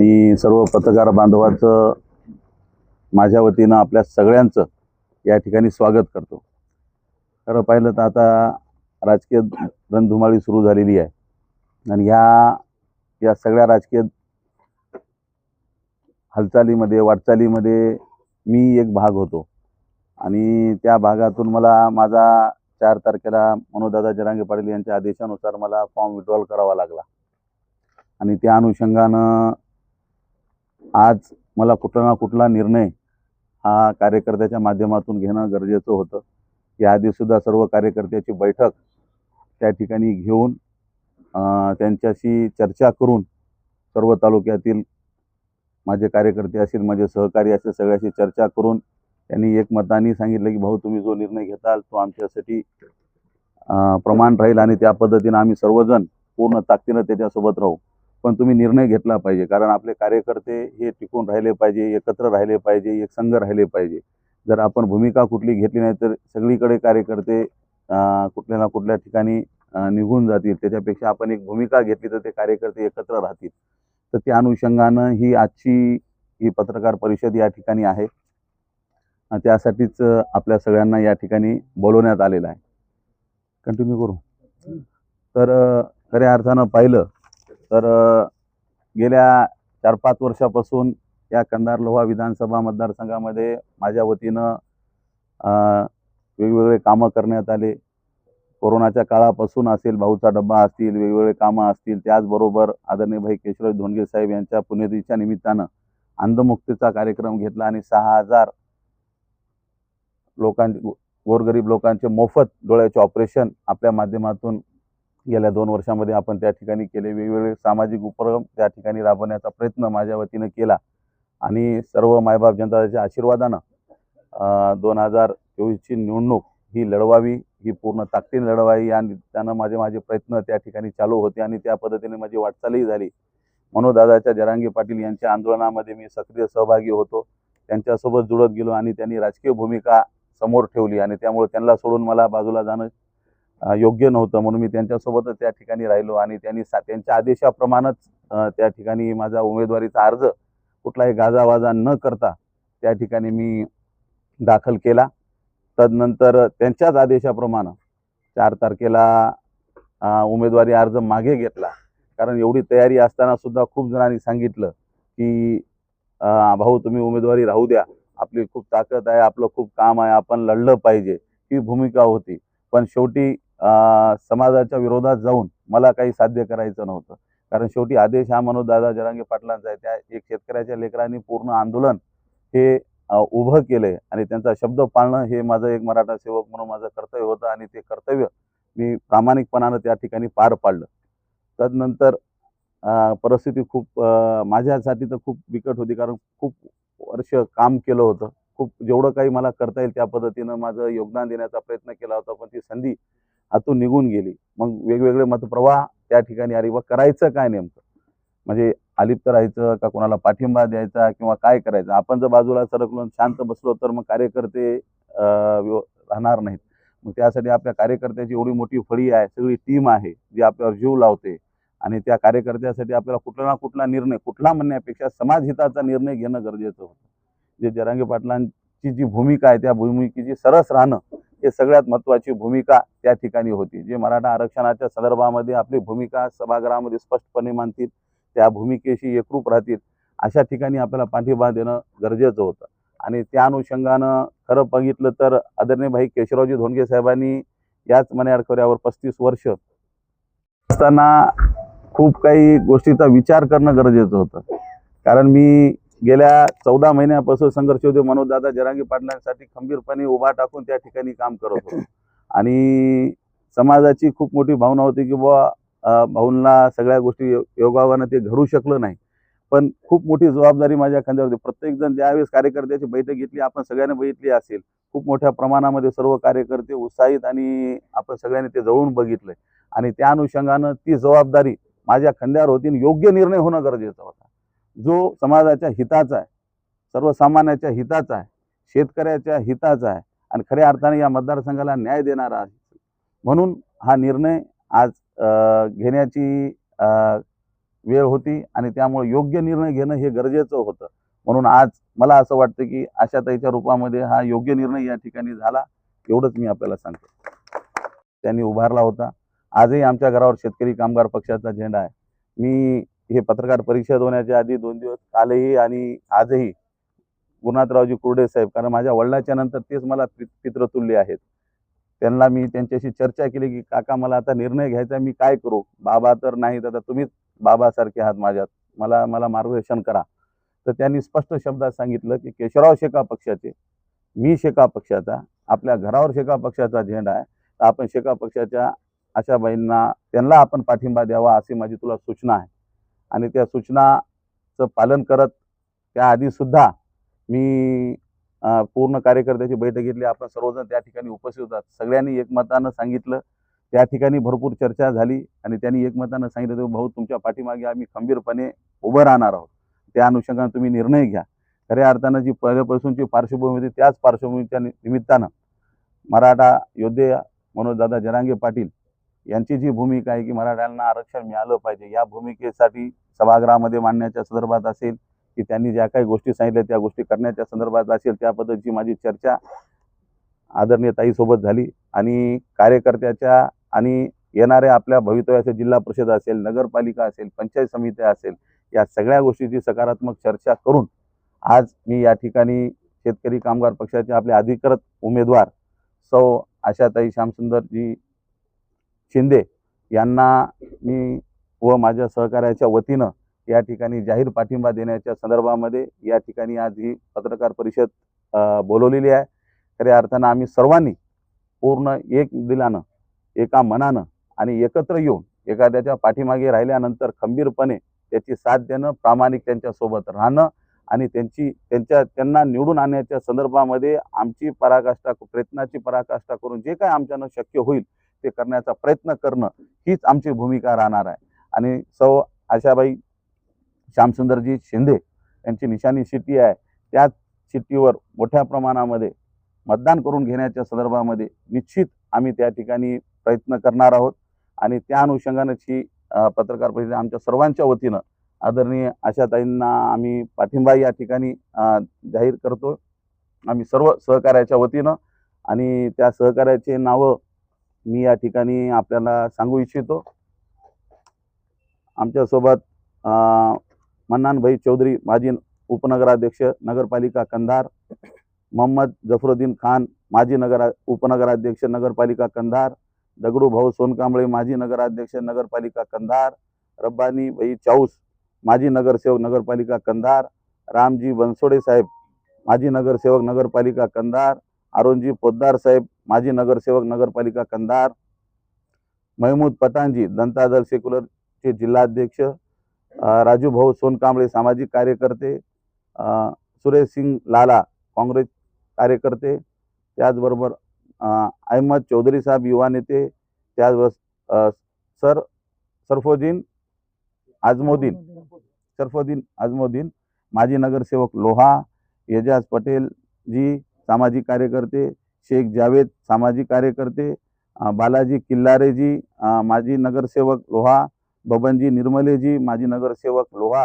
मी सर्व पत्रकार बांधवाचं माझ्या वतीनं आपल्या सगळ्यांचं या ठिकाणी स्वागत करतो. खरं पाहिलं तर आता राजकीय रणधुमाळी सुरू झालेली आहे. आणि ह्या या सगळ्या राजकीय हालचालीमध्ये वाटचालीमध्ये मी एक भाग होतो. आणि त्या भागातून मला माझा चार तारखेला मनोदादा जरांगे पाटील यांच्या आदेशानुसार मला फॉर्म विड्रॉल करावा लागला. आणि त्या अनुषंगानं आज मला कुठला ना कुठला निर्णय हा कार्यकर्त्याच्या माध्यमातून घेणं गरजेचं होतं. याआधीसुद्धा सर्व कार्यकर्त्याची बैठक त्या ठिकाणी घेऊन त्यांच्याशी चर्चा करून सर्व तालुक्यातील माझे कार्यकर्ते असतील माझे सहकारी असतील सगळ्याशी चर्चा करून त्यांनी एक मताने सांगितलं की भाऊ तुम्ही जो निर्णय घेताल तो आमच्यासाठी प्रमाण राहील आणि त्या पद्धतीनं आम्ही सर्वजण पूर्ण ताकदीनं त्याच्यासोबत राहू. पण तुम्ही निर्णय घेतला पाहिजे. कारण आपले कार्यकर्ते हे टिकून राहिले पाहिजे एकत्र राहिले पाहिजे एक संघ राहिले पाहिजे. जर आपण भूमिका कुठली घेतली नाही तर सगळीकडे कार्यकर्ते कुठल्या ना कुठल्या ठिकाणी निघून जातील. त्याच्यापेक्षा आपण एक भूमिका घेतली तर ते कार्यकर्ते एकत्र राहतील. तर त्या अनुषंगानं ही आजची ही पत्रकार परिषद या ठिकाणी आहे. त्यासाठीच आपल्या सगळ्यांना या ठिकाणी बोलवण्यात आलेलं आहे. कंटिन्यू करू. तर खऱ्या अर्थानं पाहिलं तर गेल्या चार पाच वर्षापासून या कंधार लोहा विधानसभा मतदारसंघामध्ये माझ्या वतीनं वेगवेगळे कामं करण्यात आले. कोरोनाच्या काळापासून असेल भाऊचा डब्बा असतील वेगवेगळे कामं असतील त्याचबरोबर आदरणीय भाई केशवराज धोंडगे साहेब यांच्या पुण्यतिथीच्या निमित्तानं अंधमुक्तीचा कार्यक्रम घेतला आणि सहा हजार लोकांचे गोरगरीब लोकांचे मोफत डोळ्याचे ऑपरेशन आपल्या माध्यमातून गेल्या दोन वर्षामध्ये आपण त्या ठिकाणी केले वेगवेगळे सामाजिक उपक्रम त्या ठिकाणी राबवण्याचा प्रयत्न माझ्या वतीनं केला. आणि सर्व मायबाप जनताच्या आशीर्वादानं दोन हजार चोवीसची निवडणूक ही लढवावी ही पूर्ण ताकदीने लढवावी. या निमित्तानं माझे माझे प्रयत्न त्या ठिकाणी चालू होते आणि त्या पद्धतीने माझी वाटचालही झाली. मनोदादाच्या जरांगे पाटील यांच्या आंदोलनामध्ये मी सक्रिय सहभागी होतो. त्यांच्यासोबत जुळत गेलो आणि त्यांनी राजकीय भूमिका समोर ठेवली आणि त्यामुळे त्यांना सोडून मला बाजूला जाणं योग्य नव्हतं. म्हणून मी त्यांच्यासोबतच त्या ठिकाणी राहिलो आणि त्यांनी सा त्यांच्या आदेशाप्रमाणेच त्या ठिकाणी माझा उमेदवारीचा अर्ज कुठलाही गाजावाजा न करता त्या ठिकाणी मी दाखल केला. तदनंतर त्यांच्याच आदेशाप्रमाणे चार तारखेला उमेदवारी अर्ज मागे घेतला. कारण एवढी तयारी असताना सुद्धा खूप जणांनी सांगितलं की भाऊ तुम्ही उमेदवारी राहू द्या. आपली खूप ताकद आहे आपलं खूप काम आहे आपण लढलं पाहिजे. ही भूमिका होती. पण शेवटी समाजाच्या विरोधात जाऊन मला काही साध्य करायचं नव्हतं. कारण शेवटी आदेश हा मनोजदादा जरांगे पाटलांचा आहे. त्या एक शेतकऱ्याच्या लेकरांनी पूर्ण आंदोलन हे उभं केलंय आणि त्यांचा शब्द पाळणं हे माझं एक मराठा सेवक म्हणून माझं कर्तव्य होतं आणि ते कर्तव्य मी प्रामाणिकपणानं त्या ठिकाणी पार पाडलं. तदनंतर परिस्थिती खूप माझ्यासाठी तर खूप बिकट होती. कारण खूप वर्ष काम केलं होतं. खूप जेवढं काही मला करता येईल त्या पद्धतीनं माझं योगदान देण्याचा प्रयत्न केला होता. पण ती संधी आतून निघून गेली. मग वेगवेगळे मतप्रवाह त्या ठिकाणी आली व करायचं काय नेमकं? म्हणजे अलिप्त राहायचं का कोणाला पाठिंबा द्यायचा किंवा काय करायचं? आपण जर बाजूला सरकलो शांत बसलो तर मग कार्यकर्ते राहणार नाहीत. मग त्यासाठी आपल्या कार्यकर्त्याची एवढी मोठी फळी आहे सगळी टीम आहे जी आपल्यावर जीव लावते. आणि त्या कार्यकर्त्यासाठी आपल्याला कुठला ना कुठला निर्णय कुठला म्हणण्यापेक्षा समाजहिताचा निर्णय घेणं गरजेचं होतं. जे जरांगे पाटलांची जी भूमिका आहे त्या भूमिकेची सरस राहणं हे सगळ्यात महत्त्वाची भूमिका त्या ठिकाणी होती. जे मराठा आरक्षणाच्या संदर्भामध्ये आपली भूमिका सभागृहामध्ये स्पष्टपणे मानतील त्या भूमिकेशी एकरूप राहतील अशा ठिकाणी आपल्याला पाठिंबा देणं गरजेचं होतं. आणि त्या अनुषंगानं खरं बघितलं तर आदरणीय भाई केशवरावजी धोंडगे साहेबांनी याच मण्यारखोऱ्यावर पस्तीस वर्ष असताना खूप काही गोष्टीचा विचार करणं गरजेचं होतं. कारण मी गेल्या चौदा महिन्यापासून संघर्ष होते मनोजदादा जरांगी पाटलांसाठी खंबीरपणे उभा टाकून त्या ठिकाणी काम करत होतो. आणि समाजाची खूप मोठी भावना होती की बुवा भाऊंना सगळ्या गोष्टी योगावानं ते घडू शकलं नाही. पण खूप मोठी जबाबदारी माझ्या खांद्यावर होती. प्रत्येक जण ज्यावेळेस कार्यकर्त्याची बैठक घेतली आपण सगळ्यांनी बघितली असेल. खूप मोठ्या प्रमाणामध्ये सर्व कार्यकर्ते उत्साहित आणि आपण सगळ्यांनी ते जवळून बघितलंय. आणि त्या अनुषंगानं ती जबाबदारी माझ्या खांद्यावर होती आणि योग्य निर्णय होणं गरजेचं होता. जो समाजाच्या हिताचा आहे सर्वसामान्याच्या हिताचा आहे शेतकऱ्याच्या हिताचा आहे आणि खऱ्या अर्थाने या मतदारसंघाला न्याय देणारा आहे. म्हणून हा निर्णय आज घेण्याची वेळ होती आणि त्यामुळे योग्य निर्णय घेणं हे गरजेचं होतं. म्हणून आज मला असं वाटतं की आशाताईच्या रूपामध्ये हा योग्य निर्णय या ठिकाणी झाला एवढंच मी आपल्याला सांगतो. त्यांनी उभारला होता. आजही आमच्या घरावर शेतकरी कामगार पक्षाचा झेंडा आहे. मी हे पत्रकार परिषद होण्याच्या आधी दोन दिवस कालही आणि आजही गुरुनाथरावजी कुर्डे साहेब कारण माझ्या वडिलाच्या नंतर तेच मला पि आहेत. त्यांना मी त्यांच्याशी चर्चा केली की काका मला आता निर्णय घ्यायचा मी काय करू? बाबा तर नाहीत आता तुम्हीच बाबासारखे आहात माझ्यात. मला मला मार्गदर्शन करा. तर त्यांनी स्पष्ट शब्दात सांगितलं की केशवराव शेका पक्षाचे मी शेका पक्षाचा आपल्या घरावर शेका पक्षाचा झेंडा आहे. तर आपण शेका पक्षाच्या आशाबाईंना त्यांना आपण पाठिंबा द्यावा अशी माझी तुला सूचना आहे. आणि त्या सूचनाचं पालन करत त्याआधीसुद्धा मी पूर्ण कार्यकर्त्याची बैठक घेतली. आपण सर्वजण त्या ठिकाणी उपस्थित होतात. सगळ्यांनी एकमतानं सांगितलं. त्या ठिकाणी भरपूर चर्चा झाली आणि त्यांनी एकमतानं सांगितलं की भाऊ तुमच्या पाठीमागे आम्ही खंबीरपणे उभं राहणार आहोत. त्या अनुषंगाने तुम्ही निर्णय घ्या. खऱ्या अर्थानं जी पहिल्यापासूनची पार्श्वभूमी होती त्याच पार्श्वभूमीच्या निमित्तानं मराठा योद्धे मनोजदादा जरांगे पाटील यांची जी भूमिका आहे की मराठ्यांना आरक्षण मिळालं पाहिजे या भूमिकेसाठी सभागृहामध्ये मांडण्याच्या संदर्भात असेल की त्यांनी ज्या काही गोष्टी सांगितल्या त्या गोष्टी करण्याच्या संदर्भात असेल त्या पद्धतीची माझी चर्चा आदरणीय ताईसोबत झाली. आणि कार्यकर्त्याच्या आणि येणाऱ्या आपल्या भवितव्याचे जिल्हा परिषद असेल नगरपालिका असेल पंचायत समित्या असेल या सगळ्या गोष्टीची सकारात्मक चर्चा करून आज मी या ठिकाणी शेतकरी कामगार पक्षाचे आपले अधिकृत उमेदवार सौ आशाताई श्यामसुंदरजी शिंदे यांना मी व माझ्या सहकार्याच्या वतीनं या ठिकाणी जाहीर पाठिंबा देण्याच्या संदर्भामध्ये या ठिकाणी आज ही पत्रकार परिषद बोलवलेली आहे. खऱ्या अर्थानं आम्ही सर्वांनी पूर्ण एक दिलानं एका मनानं आणि एकत्र येऊन एखाद्याच्या पाठीमागे राहिल्यानंतर खंबीरपणे त्याची साथ देणं प्रामाणिक त्यांच्यासोबत राहणं आणि त्यांची त्यांच्या त्यांना निवडून आणण्याच्या संदर्भामध्ये आमची पराकाष्ठा प्रयत्नाची पराकाष्ठा करून जे काय आमच्यानं शक्य होईल ते करण्याचा प्रयत्न करणं हीच आमची भूमिका राहणार आहे. आणि सौ आशाबाई श्यामसुंदरजी शिंदे यांची निशाणी शिट्टी आहे. त्याच शिट्टीवर मोठ्या प्रमाणामध्ये मतदान करून घेण्याच्या संदर्भामध्ये निश्चित आम्ही त्या ठिकाणी प्रयत्न करणार आहोत. आणि त्या अनुषंगानंच ही पत्रकार परिषद आमच्या सर्वांच्या वतीनं आदरणीय आशाताईंना आम्ही पाठिंबा या ठिकाणी जाहीर करतो आम्ही सर्व सहकार्याच्या वतीनं आणि त्या सहकार्याचे नावं मी या ठिकाणी आपल्याला सांगू इच्छितो. आमच्यासोबत मन्नानभाई चौधरी माजी उपनगराध्यक्ष नगरपालिका कंधार मोहम्मद जफरुद्दीन खान माजी नगर उपनगराध्यक्ष नगरपालिका कंधार दगडू भाऊ सोनकांबळे माजी नगराध्यक्ष नगरपालिका कंधार रब्बानी भाई चाऊस माजी नगरसेवक नगरपालिका कंधार रामजी बनसोडे साहेब माजी नगरसेवक नगरपालिका कंधार अरुणजी पोद्दार साहेब माजी नगरसेवक नगरपालिका कंधार महमूद पठाणजी दंतादल सेक्युलरचे जिल्हाध्यक्ष राजू भाऊ सोनकांबळे सामाजिक कार्यकर्ते सुरेश सिंग लाला काँग्रेस कार्यकर्ते त्याचबरोबर अहमद चौधरी साहेब युवा नेते त्याचबरोबर सर सरफोद्दीन आजमोदीन सरफोदीन आजमोदीन माजी नगरसेवक लोहा एजाज पटेल जी सामाजिक कार्यकर्ते शेख जावेद सामाजिक कार्यकर्ते बालाजी किल्लारेजी माजी नगरसेवक लोहा बबनजी निर्मलेजी माजी नगरसेवक लोहा.